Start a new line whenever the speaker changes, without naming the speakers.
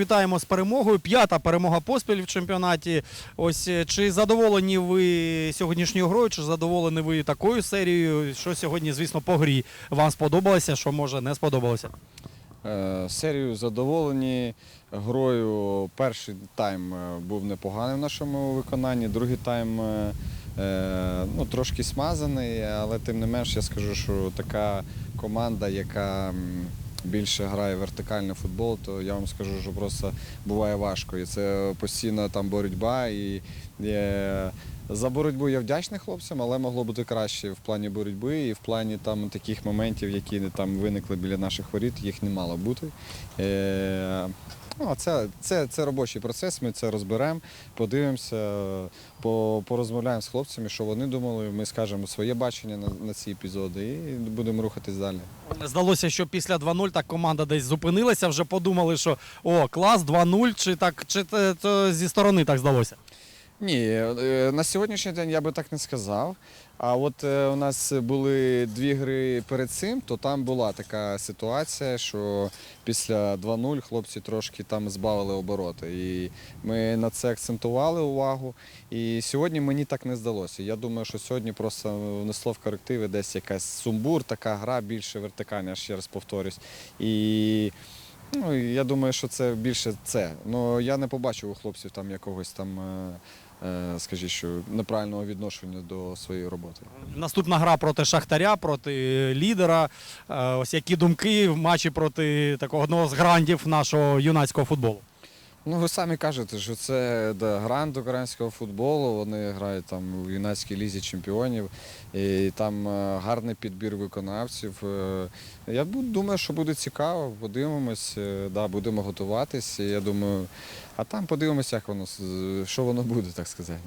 Вітаємо з перемогою. П'ята перемога поспіль в чемпіонаті. Ось е, чи задоволені ви сьогоднішньою грою, чи задоволені ви такою серією? Що сьогодні, звісно, по грі вам сподобалося, що може не сподобалося?
Е, Серію задоволені грою. Перший тайм е, був непоганий в нашому виконанні, другий тайм ну, трошки смазаний, але тим не менш я скажу, що така команда, яка більше грає вертикальний футбол, то я вам скажу, що просто буває важко. І це постійно там боротьба. І, е, за боротьбу я вдячний хлопцям, але могло бути краще в плані боротьби і в плані там таких моментів, які там виникли біля наших воріт, їх не мало бути. Е, ну, а це, це, це робочий процес, ми це розберемо, подивимося, по, порозмовляємо з хлопцями, що вони думали. Ми скажемо своє бачення на, на ці епізоди і будемо рухатись далі.
Здалося, що після 2-0 так команда десь зупинилася, вже подумали, що о, клас 2-0, чи так, чи це зі сторони так здалося?
Ні, е, на сьогоднішній день я би так не сказав. А от е, у нас були дві гри перед цим, то там була така ситуація, що після 2-0 хлопці трошки там збавили обороти. І ми на це акцентували увагу. І сьогодні мені так не здалося. Я думаю, що сьогодні просто внесло в корективи десь якась сумбур, така гра більше вертикальна, ще раз повторюсь. І ну, я думаю, що це більше це. Ну я не побачив у хлопців там якогось там. Е, Скажіть, що неправильного відношення до своєї роботи.
Наступна гра проти Шахтаря, проти лідера. Е, Ось які думки в матчі проти такого одного з грандів нашого юнацького футболу.
Ну, ви самі кажете, що це да, грант українського футболу. Вони грають там в юнацькій лізі чемпіонів, і там е, гарний підбір виконавців. Е, Я думаю, що буде цікаво. Подивимось, е, да, будемо готуватись. Я думаю, а там подивимося, як воно що воно буде, так сказати.